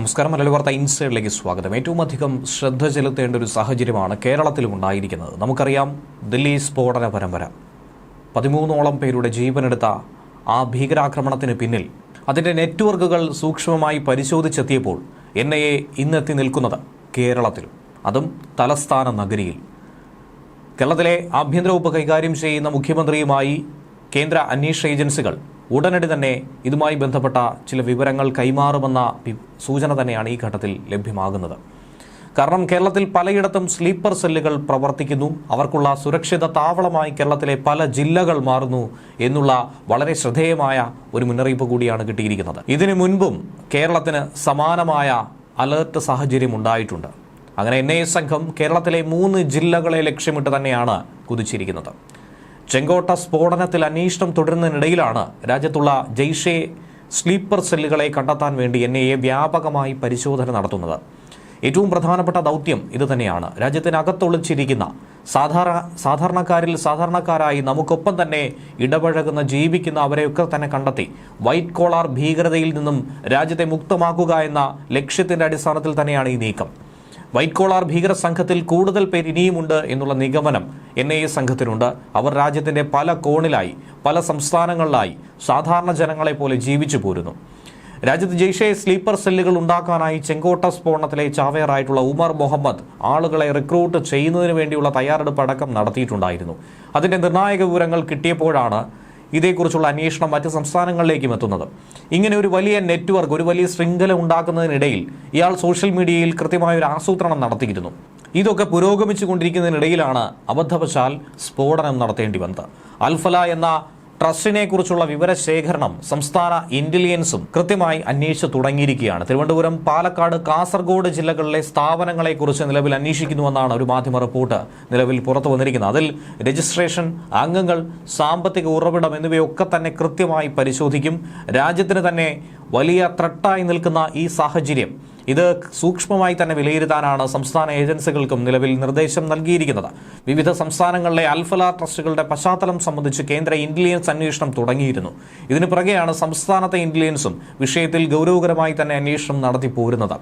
നമസ്കാരം. മലയാള വാർത്ത ഇൻസൈഡിലേക്ക് സ്വാഗതം. ഏറ്റവും അധികം ശ്രദ്ധ ചെലുത്തേണ്ട ഒരു സാഹചര്യമാണ് കേരളത്തിലും ഉണ്ടായിരിക്കുന്നത്. നമുക്കറിയാം ദില്ലി സ്ഫോടന പരമ്പര. പതിമൂന്നോളം പേരുടെ ജീവനെടുത്ത ആ ഭീകരാക്രമണത്തിന് പിന്നിൽ അതിന്റെ നെറ്റ്വർക്കുകൾ സൂക്ഷ്മമായി പരിശോധിച്ചെത്തിയപ്പോൾ എൻ ഐ എ ഇന്നെത്തി നിൽക്കുന്നത് കേരളത്തിലും. അതും തലസ്ഥാന നഗരിയിൽ. കേരളത്തിലെ ആഭ്യന്തര വകുപ്പ് കൈകാര്യം ചെയ്യുന്ന മുഖ്യമന്ത്രിയുമായി കേന്ദ്ര അന്വേഷണ ഏജൻസികൾ ഉടനടി തന്നെ ഇതുമായി ബന്ധപ്പെട്ട ചില വിവരങ്ങൾ കൈമാറുമെന്ന സൂചന തന്നെയാണ് ഈ ഘട്ടത്തിൽ ലഭ്യമാകുന്നത്. കാരണം കേരളത്തിൽ പലയിടത്തും സ്ലീപ്പർ സെല്ലുകൾ പ്രവർത്തിക്കുന്നു. അവർക്കുള്ള സുരക്ഷിത താവളമായി കേരളത്തിലെ പല ജില്ലകൾ മാറുന്നു എന്നുള്ള വളരെ ശ്രദ്ധേയമായ ഒരു മുന്നറിയിപ്പ് കൂടിയാണ് കിട്ടിയിരിക്കുന്നത്. ഇതിനു മുൻപും കേരളത്തിന് സമാനമായ അലേർട്ട് സാഹചര്യം ഉണ്ടായിട്ടുണ്ട്. അങ്ങനെ എൻ സംഘം കേരളത്തിലെ മൂന്ന് ജില്ലകളെ ലക്ഷ്യമിട്ട് തന്നെയാണ് കുതിച്ചിരിക്കുന്നത്. ചെങ്കോട്ട സ്ഫോടനത്തിൽ അന്വേഷണം തുടരുന്നതിനിടയിലാണ് രാജ്യത്തുള്ള ജെയ്ഷെ സ്ലീപ്പർ സെല്ലുകളെ കണ്ടെത്താൻ വേണ്ടി എൻ വ്യാപകമായി പരിശോധന നടത്തുന്നത്. ഏറ്റവും പ്രധാനപ്പെട്ട ദൗത്യം ഇതുതന്നെയാണ്. രാജ്യത്തിനകത്തൊളിച്ചിരിക്കുന്ന സാധാരണ സാധാരണക്കാരിൽ സാധാരണക്കാരായി നമുക്കൊപ്പം തന്നെ ഇടപഴകുന്ന ജീവിക്കുന്ന അവരെയൊക്കെ തന്നെ കണ്ടെത്തി വൈറ്റ് കോളാർ ഭീകരതയിൽ നിന്നും രാജ്യത്തെ മുക്തമാക്കുക എന്ന ലക്ഷ്യത്തിന്റെ അടിസ്ഥാനത്തിൽ തന്നെയാണ് ഈ നീക്കം. വൈറ്റ് കോളാർ ഭീകര സംഘത്തിൽ കൂടുതൽ പേർ ഇനിയുമുണ്ട് എന്നുള്ള നിഗമനം എൻ ഐ എ സംഘത്തിനുണ്ട്. അവർ രാജ്യത്തിന്റെ പല കോണിലായി പല സംസ്ഥാനങ്ങളിലായി സാധാരണ ജനങ്ങളെ പോലെ ജീവിച്ചു പോരുന്നു. രാജ്യത്ത് ജെയ്ഷെ സ്ലീപ്പർ സെല്ലുകൾ ഉണ്ടാക്കാനായി ചെങ്കോട്ട സ്ഫോടനത്തിലെ ചാവേറായിട്ടുള്ള ഉമർ മുഹമ്മദ് ആളുകളെ റിക്രൂട്ട് ചെയ്യുന്നതിന് വേണ്ടിയുള്ള തയ്യാറെടുപ്പ് അടക്കം നടത്തിയിട്ടുണ്ടായിരുന്നു. അതിന്റെ നിർണായക വിവരങ്ങൾ കിട്ടിയപ്പോഴാണ് ഇതേക്കുറിച്ചുള്ള അന്വേഷണം മറ്റ് സംസ്ഥാനങ്ങളിലേക്കും എത്തുന്നത്. ഇങ്ങനെ ഒരു വലിയ നെറ്റ്വർക്ക് ഒരു വലിയ ശൃംഖല ഉണ്ടാക്കുന്നതിനിടയിൽ ഇയാൾ സോഷ്യൽ മീഡിയയിൽ കൃത്യമായ ഒരു ആസൂത്രണം നടത്തിയിരുന്നു. ഇതൊക്കെ പുരോഗമിച്ചു കൊണ്ടിരിക്കുന്നതിനിടയിലാണ് അബദ്ധവശാൽ സ്ഫോടനം നടത്തേണ്ടി വന്നത്. അൽഫല എന്ന ട്രസ്റ്റിനെ കുറിച്ചുള്ള വിവരശേഖരണം സംസ്ഥാന ഇന്റലിജൻസും കൃത്യമായി അന്വേഷിച്ചു തുടങ്ങിയിരിക്കുകയാണ്. തിരുവനന്തപുരം പാലക്കാട് കാസർഗോഡ് ജില്ലകളിലെ സ്ഥാപനങ്ങളെക്കുറിച്ച് നിലവിൽ അന്വേഷിക്കുന്നുവെന്നാണ് ഒരു മാധ്യമ റിപ്പോർട്ട് നിലവിൽ പുറത്തു വന്നിരിക്കുന്നത്. അതിൽ രജിസ്ട്രേഷൻ അംഗങ്ങൾ സാമ്പത്തിക ഉറവിടം എന്നിവയൊക്കെ തന്നെ കൃത്യമായി പരിശോധിക്കും. രാജ്യത്തിന് തന്നെ വലിയ ത്രട്ടായി നിൽക്കുന്ന ഈ സാഹചര്യം ഇത് സൂക്ഷ്മമായി തന്നെ വിലയിരുത്താനാണ് സംസ്ഥാന ഏജൻസികൾക്കും നിലവിൽ നിർദ്ദേശം നൽകിയിരിക്കുന്നത്. വിവിധ സംസ്ഥാനങ്ങളിലെ അൽഫല ട്രസ്റ്റുകളുടെ പശ്ചാത്തലം സംബന്ധിച്ച് കേന്ദ്ര ഇന്റലിജൻസ് അന്വേഷണം തുടങ്ങിയിരുന്നു. ഇതിനു പുറകെയാണ് സംസ്ഥാനത്തെ ഇന്റലിജൻസും വിഷയത്തിൽ ഗൗരവകരമായി തന്നെ അന്വേഷണം നടത്തി പോരുന്നത്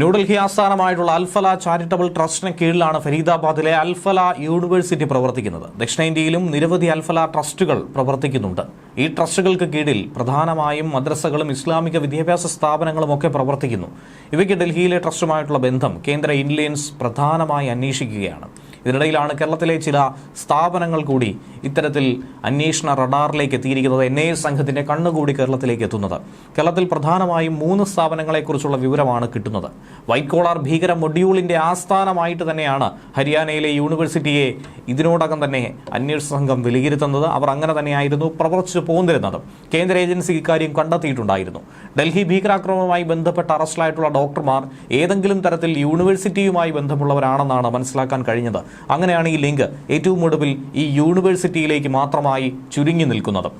ന്യൂഡൽഹി ആസ്ഥാനമായിട്ടുള്ള അൽഫല ചാരിറ്റബിൾ ട്രസ്റ്റിന് കീഴിലാണ് ഫരീദാബാദിലെ അൽഫല യൂണിവേഴ്സിറ്റി പ്രവർത്തിക്കുന്നത്. ദക്ഷിണേന്ത്യയിലും നിരവധി അൽഫല ട്രസ്റ്റുകൾ പ്രവർത്തിക്കുന്നുണ്ട്. ഈ ട്രസ്റ്റുകൾക്ക് കീഴിൽ പ്രധാനമായും മദ്രസകളും ഇസ്ലാമിക വിദ്യാഭ്യാസ സ്ഥാപനങ്ങളും ഒക്കെ പ്രവർത്തിക്കുന്നു. ഇവയ്ക്ക് ഡൽഹിയിലെ ട്രസ്റ്റുമായിട്ടുള്ള ബന്ധം കേന്ദ്ര ഇന്റലിജൻസ് പ്രധാനമായി അന്വേഷിക്കുകയാണ്. ഇതിനിടയിലാണ് കേരളത്തിലെ ചില സ്ഥാപനങ്ങൾ കൂടി ഇത്തരത്തിൽ അന്വേഷണ റഡാറിലേക്ക് എത്തിയിരിക്കുന്നത് എൻ ഐ എ സംഘത്തിന്റെ കണ്ണുകൂടി കേരളത്തിലേക്ക് എത്തുന്നത്. കേരളത്തിൽ പ്രധാനമായും മൂന്ന് സ്ഥാപനങ്ങളെക്കുറിച്ചുള്ള വിവരമാണ് കിട്ടുന്നത്. വൈറ്റ് കോളാർ ഭീകര മൊഡ്യൂളിന്റെ ആസ്ഥാനമായിട്ട് തന്നെയാണ് ഹരിയാനയിലെ യൂണിവേഴ്സിറ്റിയെ ഇതിനോടകം തന്നെ അന്വേഷണ സംഘം വിലയിരുത്തുന്നത്. അവർ അങ്ങനെ തന്നെയായിരുന്നു പ്രവർത്തിച്ചു പോന്നിരുന്നത്. കേന്ദ്ര ഏജൻസി ഇക്കാര്യം കണ്ടെത്തിയിട്ടുണ്ടായിരുന്നു. ഡൽഹി ഭീകരാക്രമവുമായി ബന്ധപ്പെട്ട് അറസ്റ്റിലായിട്ടുള്ള ഡോക്ടർമാർ ഏതെങ്കിലും തരത്തിൽ യൂണിവേഴ്സിറ്റിയുമായി ബന്ധമുള്ളവരാണെന്നാണ് മനസ്സിലാക്കാൻ കഴിഞ്ഞത്. അങ്ങനെയാണ് ഈ ലിങ്ക് ഏറ്റവും ഒടുവിൽ ഈ യൂണിവേഴ്സിറ്റിയിലേക്ക് മാത്രമായി ചുരുങ്ങി നിൽക്കുന്നത്.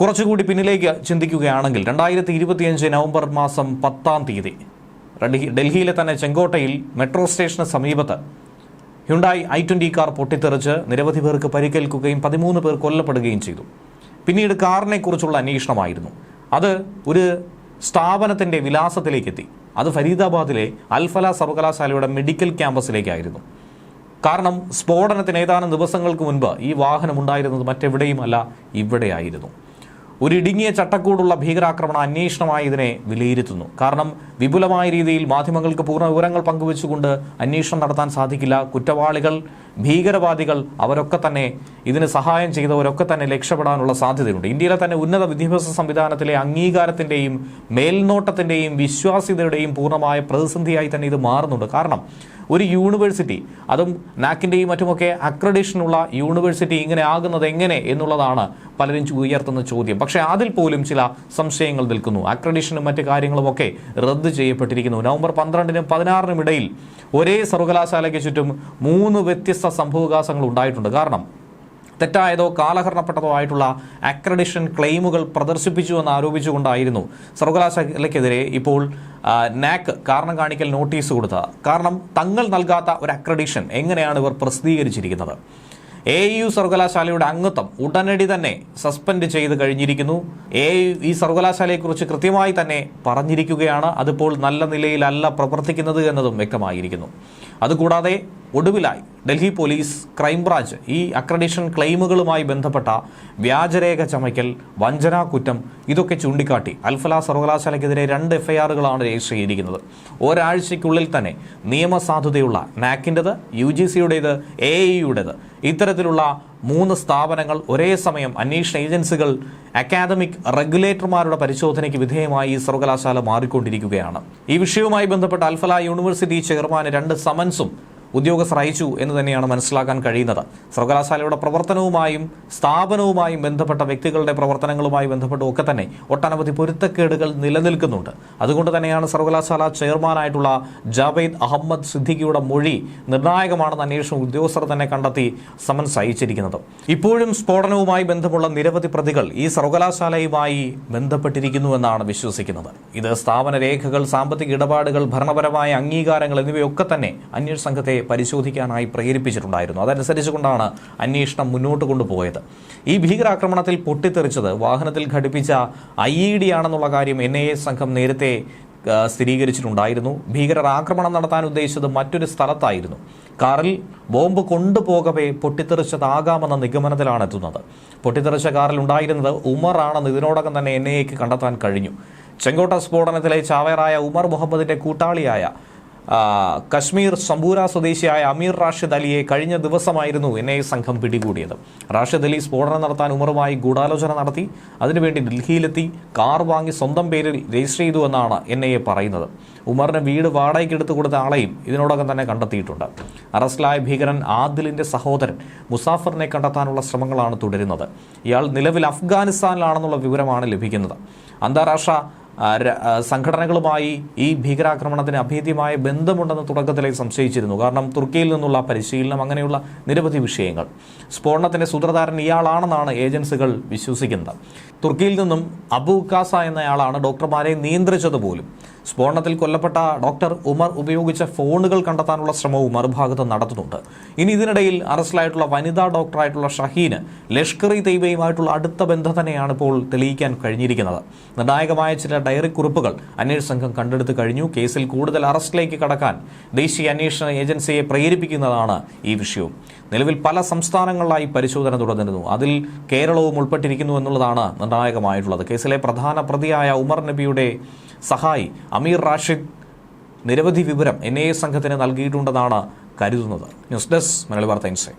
കുറച്ചുകൂടി പിന്നിലേക്ക് ചിന്തിക്കുകയാണെങ്കിൽ രണ്ടായിരത്തി ഇരുപത്തിയഞ്ച് നവംബർ മാസം പത്താം തീയതി ഡൽഹിയിലെ തന്നെ ചെങ്കോട്ടയിൽ മെട്രോ സ്റ്റേഷന് സമീപത്ത് ഹ്യുണ്ടായി ഐ ട്വന്റി കാർ പൊട്ടിത്തെറിച്ച് നിരവധി പേർക്ക് പരിക്കേൽക്കുകയും പതിമൂന്ന് പേർ കൊല്ലപ്പെടുകയും ചെയ്തു. പിന്നീട് കാറിനെക്കുറിച്ചുള്ള അന്വേഷണമായിരുന്നു. അത് ഒരു സ്ഥാപനത്തിന്റെ വിലാസത്തിലേക്കെത്തി. അത് ഫരീദാബാദിലെ അൽഫല സർവകലാശാലയുടെ മെഡിക്കൽ ക്യാമ്പസിലേക്കായിരുന്നു. കാരണം സ്ഫോടനത്തിന് ഏതാനും ദിവസങ്ങൾക്ക് മുൻപ് ഈ വാഹനം ഉണ്ടായിരുന്നത് മറ്റെവിടെയുമല്ല ഇവിടെയായിരുന്നു. ഒരു ഇടുങ്ങിയ ചട്ടക്കൂടുള്ള ഭീകരാക്രമണ അന്വേഷണമായി ഇതിനെ വിലയിരുത്തുന്നു. കാരണം വിപുലമായ രീതിയിൽ മാധ്യമങ്ങൾക്ക് പൂർണ വിവരങ്ങൾ പങ്കുവെച്ചുകൊണ്ട് അന്വേഷണം നടത്താൻ സാധിക്കില്ല. കുറ്റവാളികൾ ഭീകരവാദികൾ അവരൊക്കെ തന്നെ ഇതിന് സഹായം ചെയ്തവരൊക്കെ തന്നെ രക്ഷപ്പെടാനുള്ള സാധ്യതയുണ്ട്. ഇന്ത്യയിലെ തന്നെ ഉന്നത വിദ്യാഭ്യാസ സംവിധാനത്തിലെ അംഗീകാരത്തിന്റെയും മേൽനോട്ടത്തിന്റെയും വിശ്വാസ്യതയുടെയും പൂർണമായ പ്രതിസന്ധിയായി തന്നെ ഇത് മാറുന്നുണ്ട്. കാരണം ഒരു യൂണിവേഴ്സിറ്റി അതും നാക്കിന്റെയും മറ്റുമൊക്കെ അക്രഡേഷനുള്ള യൂണിവേഴ്സിറ്റി ഇങ്ങനെ ആകുന്നത് എങ്ങനെ എന്നുള്ളതാണ് പലരും ഉയർത്തുന്ന ചോദ്യം. പക്ഷേ അതിൽ പോലും ചില സംശയങ്ങൾ നിൽക്കുന്നു. അക്രഡിഷനും മറ്റു കാര്യങ്ങളുമൊക്കെ റദ്ദ് ചെയ്യപ്പെട്ടിരിക്കുന്നു. നവംബർ പന്ത്രണ്ടിനും പതിനാറിനും ഇടയിൽ ഒരേ സർവകലാശാലയ്ക്ക് ചുറ്റും മൂന്ന് വ്യത്യസ്ത സംഭവവികാസങ്ങൾ ഉണ്ടായിട്ടുണ്ട്. കാരണം തെറ്റായതോ കാലഹരണപ്പെട്ടതോ ആയിട്ടുള്ള അക്രഡിഷൻ ക്ലെയിമുകൾ പ്രദർശിപ്പിച്ചു എന്ന് ആരോപിച്ചുകൊണ്ടായിരുന്നു സർവകലാശാലയ്ക്കെതിരെ ഇപ്പോൾ നാക് കാരണം കാണിക്കൽ നോട്ടീസ് കൊടുത്തത് കാരണം തങ്ങൾ നൽകാത്ത ഒരു അക്രഡിഷൻ എങ്ങനെയാണ് ഇവർ പ്രസിദ്ധീകരിച്ചിരിക്കുന്നത്? എ യു സർവകലാശാലയുടെ അംഗത്വം ഉടനടി തന്നെ സസ്പെൻഡ് ചെയ്ത് കഴിഞ്ഞിരിക്കുന്നു. എ ഈ സർവകലാശാലയെക്കുറിച്ച് കൃത്യമായി തന്നെ പറഞ്ഞിരിക്കുകയാണ്. അതിപ്പോൾ നല്ല നിലയിലല്ല പ്രവർത്തിക്കുന്നത് എന്നതും വ്യക്തമായിരിക്കുന്നു. അതുകൂടാതെ ഒടുവിലായി ഡൽഹി പോലീസ് ക്രൈംബ്രാഞ്ച് ഈ അക്രഡിഷൻ ക്ലെയിമുകളുമായി ബന്ധപ്പെട്ട വ്യാജരേഖ ചമയ്ക്കൽ വഞ്ചനാ കുറ്റം ഇതൊക്കെ ചൂണ്ടിക്കാട്ടി അൽഫല സർവകലാശാലയ്ക്കെതിരെ രണ്ട് എഫ്ഐആറുകളാണ് രജിസ്റ്റർ ചെയ്തിരിക്കുന്നത്. ഒരാഴ്ചയ്ക്കുള്ളിൽ തന്നെ നിയമസാധുതയുള്ള നാക്കിന്റെത് യു ജി സിയുടേത് എ ഇയുടേത് ഇത്തരത്തിലുള്ള മൂന്ന് സ്ഥാപനങ്ങൾ ഒരേ സമയം അന്വേഷണ ഏജൻസികൾ അക്കാദമിക് റെഗുലേറ്റർമാരുടെ പരിശോധനയ്ക്ക് വിധേയമായി ഈ സർവകലാശാല മാറിക്കൊണ്ടിരിക്കുകയാണ്. ഈ വിഷയവുമായി ബന്ധപ്പെട്ട് അൽഫല യൂണിവേഴ്സിറ്റി ചെയർമാന് രണ്ട് സമൻസും ഉദ്യോഗസ്ഥർ അയച്ചു എന്ന് തന്നെയാണ് മനസ്സിലാക്കാൻ കഴിയുന്നത്. സർവകലാശാലയുടെ പ്രവർത്തനവുമായും സ്ഥാപനവുമായും ബന്ധപ്പെട്ട വ്യക്തികളുടെ പ്രവർത്തനങ്ങളുമായി ബന്ധപ്പെട്ടും ഒക്കെ തന്നെ ഒട്ടനവധി പൊരുത്തക്കേടുകൾ നിലനിൽക്കുന്നുണ്ട്. അതുകൊണ്ട് തന്നെയാണ് സർവകലാശാല ചെയർമാനായിട്ടുള്ള ജാവേദ് അഹമ്മദ് സിദ്ദിഖിയുടെ മൊഴി നിർണായകമാണെന്ന് അന്വേഷണ ഉദ്യോഗസ്ഥർ തന്നെ കണ്ടെത്തി സമൻസ് അയച്ചിരിക്കുന്നത്. ഇപ്പോഴും സ്ഫോടനവുമായി ബന്ധമുള്ള നിരവധി പ്രതികൾ ഈ സർവകലാശാലയുമായി ബന്ധപ്പെട്ടിരിക്കുന്നുവെന്നാണ് വിശ്വസിക്കുന്നത്. ഇത് സ്ഥാപന രേഖകൾ സാമ്പത്തിക ഇടപാടുകൾ ഭരണപരമായ അംഗീകാരങ്ങൾ എന്നിവയൊക്കെ തന്നെ അന്വേഷണ സംഘത്തെ പരിശോധിക്കാനായി പ്രേരിപ്പിച്ചിട്ടുണ്ടായിരുന്നു. അതനുസരിച്ചുകൊണ്ടാണ് അന്വേഷണം മുന്നോട്ട് കൊണ്ടുപോയത്. ഈ ഭീകരാക്രമണത്തിൽ പൊട്ടിത്തെറിച്ചത് വാഹനത്തിൽ ഘടിപ്പിച്ച ഐ ഇ ഡി ആണെന്നുള്ള കാര്യം എൻ ഐ എ സംഘം നേരത്തെ സ്ഥിരീകരിച്ചിട്ടുണ്ടായിരുന്നു. ഭീകരർ ആക്രമണം നടത്താൻ ഉദ്ദേശിച്ചത് മറ്റൊരു സ്ഥലത്തായിരുന്നു. കാറിൽ ബോംബ് കൊണ്ടുപോകവേ പൊട്ടിത്തെറിച്ചതാകാമെന്ന നിഗമനത്തിലാണ് എത്തുന്നത്. പൊട്ടിത്തെറിച്ച കാറിൽ ഉണ്ടായിരുന്നത് ഉമറാണെന്ന് ഇതിനോടകം തന്നെ എൻ ഐ എക്ക് കണ്ടെത്താൻ കഴിഞ്ഞു. ചെങ്കോട്ട സ്ഫോടനത്തിലെ ചാവേറായ ഉമർ മുഹമ്മദിന്റെ കൂട്ടാളിയായ കശ്മീർ സമ്പൂര സ്വദേശിയായ അമീർ റാഷിദ് അലിയെ കഴിഞ്ഞ ദിവസമായിരുന്നു എൻ ഐ സംഘം പിടികൂടിയത്. റാഷിദ് അലി സ്ഫോടനം നടത്താൻ ഉമറുമായി ഗൂഢാലോചന നടത്തി അതിനുവേണ്ടി ഡൽഹിയിലെത്തി കാർ വാങ്ങി സ്വന്തം പേരിൽ രജിസ്റ്റർ ചെയ്തു എന്നാണ് എൻ ഐ എ പറയുന്നത്. ഉമറിന് വീട് വാടകയ്ക്ക് എടുത്തു കൊടുത്ത ആളെയും ഇതിനോടകം തന്നെ കണ്ടെത്തിയിട്ടുണ്ട്. അറസ്റ്റിലായ ഭീകരൻ ആദിലിന്റെ സഹോദരൻ മുസാഫറിനെ കണ്ടെത്താനുള്ള ശ്രമങ്ങളാണ് തുടരുന്നത്. ഇയാൾ നിലവിൽ അഫ്ഗാനിസ്ഥാനിലാണെന്നുള്ള വിവരമാണ് ലഭിക്കുന്നത്. അന്താരാഷ്ട്ര സംഘടനകളുമായി ഈ ഭീകരാക്രമണത്തിന് അഭേദ്യമായ ബന്ധമുണ്ടെന്ന് തുടക്കത്തിലേക്ക് സംശയിച്ചിരുന്നു. കാരണം തുർക്കിയിൽ നിന്നുള്ള പരിശീലനം അങ്ങനെയുള്ള നിരവധി വിഷയങ്ങൾ. സ്ഫോടനത്തിന്റെ സൂത്രധാരൻ ഇയാളാണെന്നാണ് ഏജൻസികൾ വിശ്വസിക്കുന്നത്. തുർക്കിയിൽ നിന്നും അബു കാസ എന്നയാളാണ് ഡോക്ടർമാരെ നിയന്ത്രിച്ചത് പോലും. സ്ഫോടനത്തിൽ കൊല്ലപ്പെട്ട ഡോക്ടർ ഉമർ ഉപയോഗിച്ച ഫോണുകൾ കണ്ടെത്താനുള്ള ശ്രമവും മറുഭാഗത്ത് നടത്തുന്നുണ്ട്. ഇനി ഇതിനിടയിൽ അറസ്റ്റിലായിട്ടുള്ള വനിതാ ഡോക്ടറായിട്ടുള്ള ഷഹീന് ലഷ്കർ ഇ തൈബയുമായിട്ടുള്ള അടുത്ത ബന്ധം തന്നെയാണ് ഇപ്പോൾ തെളിയിക്കാൻ കഴിഞ്ഞിരിക്കുന്നത്. നിർണായകമായ ചില ഡയറി കുറിപ്പുകൾ അന്വേഷണ സംഘം കണ്ടെടുത്തു കഴിഞ്ഞു. കേസിൽ കൂടുതൽ അറസ്റ്റിലേക്ക് കടക്കാൻ ദേശീയ അന്വേഷണ ഏജൻസിയെ പ്രേരിപ്പിക്കുന്നതാണ് ഈ വിഷയവും. നിലവിൽ പല സംസ്ഥാനങ്ങളിലായി പരിശോധന തുടർന്നിരുന്നു അതിൽ കേരളവും ഉൾപ്പെട്ടിരിക്കുന്നു എന്നുള്ളതാണ് നിർണായകമായിട്ടുള്ളത്. കേസിലെ പ്രധാന പ്രതിയായ ഉമർ നബിയുടെ സഹായി അമീർ റാഷിദ് നിരവധി വിവരം എൻ ഐ എ സംഘത്തിന് നൽകിയിട്ടുണ്ടെന്നാണ് കരുതുന്നത്. ന്യൂസ് ഡെസ്ക് മലയാളി വാർത്ത ഇൻസൈറ്റ്